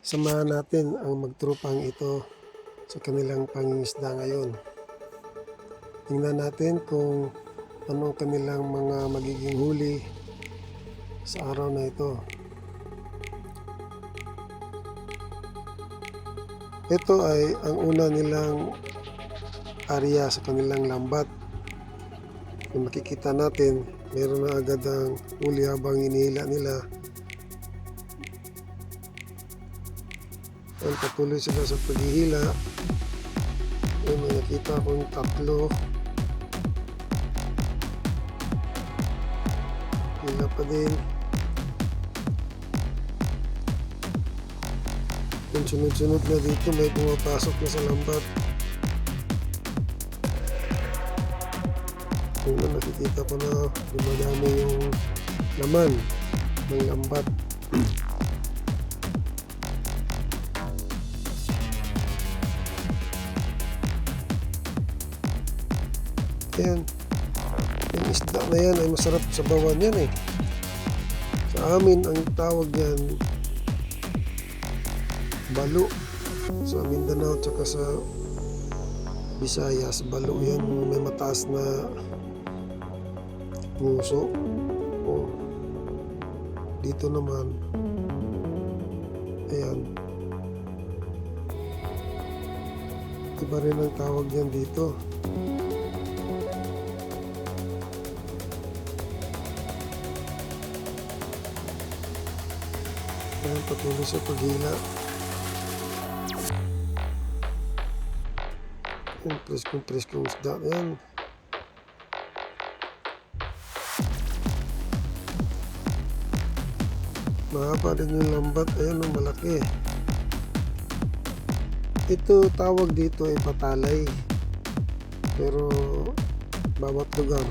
Samahan natin ang magtrupang ito sa kanilang pangingisda ngayon. Tingnan natin kung anong kanilang mga magiging huli sa araw na ito. Ito ay ang una nilang area sa kanilang lambat. Kung makikita natin, meron na agad ang huli habang inihila nila. Yan, patuloy sila sa paghihila. Yan, may nakita akong tatlo. Hila pa din. Yung sunod-sunod na dito, may pumapasok na sa lambat. Na nakikita ko na dumadami yung laman ng lambat. Ayan. Yung isda na yan ay masarap sa bawan yan eh. Sa amin, ang tawag yan, balo. Sa Mindanao, tsaka sa Visayas, balo yan. May mataas na nguso. O, dito naman, ayan. Iba rin ang tawag yan dito. Ayan, patuloy sa paghila. Ayan, preskong preskong isda. Ayan. Mahaba din yung lambat. Ayan, ang malaki. Ito, tawag dito ay patalay. Pero, bawat lugar,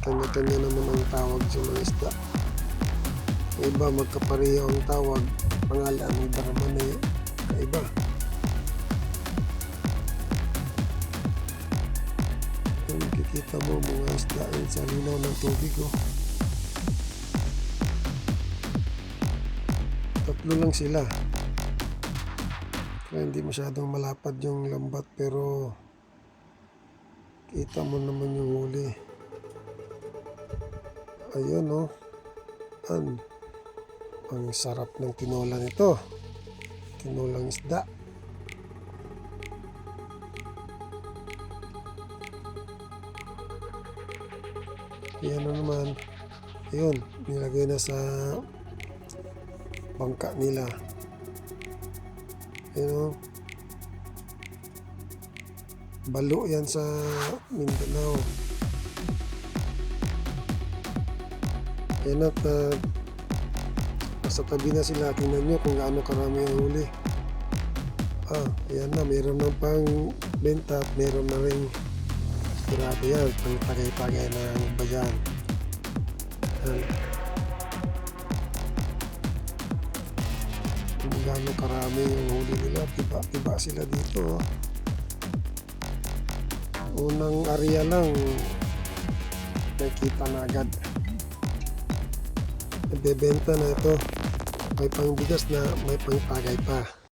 kanya-kanya naman ang tawag sa mga isda. Iba magkapareho ang tawag, pangalan ng daraman ay kaiba. Kung makikita mo mga isda sa linaw ng tubig oh. Tatlo lang sila. Kaya hindi masyadong malapad yung lambat pero kita mo naman yung huli. Ayun oh. An. Ang sarap ng tinola nito. Tinolang isda. Yan na naman. Ayun, nilagay na sa bangka nila. Ayun, oh. Balo yan sa Mindanao. Yan at uh, nasa tabi na sila. Tingnan nyo kung gaano karami ang huli. Ah, ayan na. Meron ng pang benta at meron na rin Grabe yan. Pang tagay-tagay na ba yan? Yan. Kung gaano karami yung huli nila. Tiba-tiba sila dito. Oh. Unang area lang nakita na agad. Nagbebenta na ito. May pang bigas na may pang tagay pa.